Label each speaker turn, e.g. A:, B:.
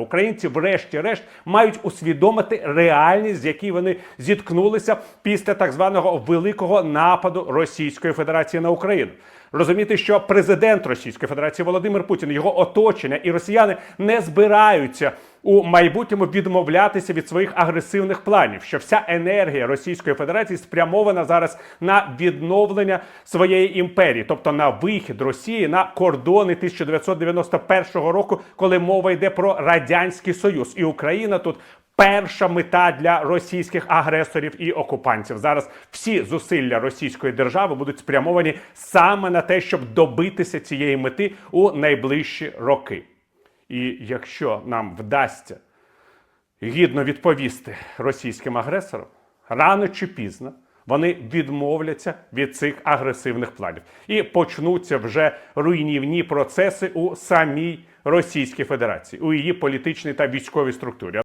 A: Українці, врешті-решт, мають усвідомити реальність, з якій вони зіткнулися після так званого великого нападу Російської Федерації на Україну. Розуміти, що президент Російської Федерації Володимир Путін, його оточення і росіяни не збираються у майбутньому відмовлятися від своїх агресивних планів. Що вся енергія Російської Федерації спрямована зараз на відновлення своєї імперії, тобто на вихід Росії на кордони 1991 року, коли мова йде про радянський союз, і Україна тут. Перша мета для російських агресорів і окупантів зараз всі зусилля російської держави будуть спрямовані саме на те, щоб добитися цієї мети у найближчі роки. І якщо нам вдасться гідно відповісти російським агресорам, рано чи пізно вони відмовляться від цих агресивних планів і почнуться вже руйнівні процеси у самій Російській Федерації, у її політичній та військовій структурі.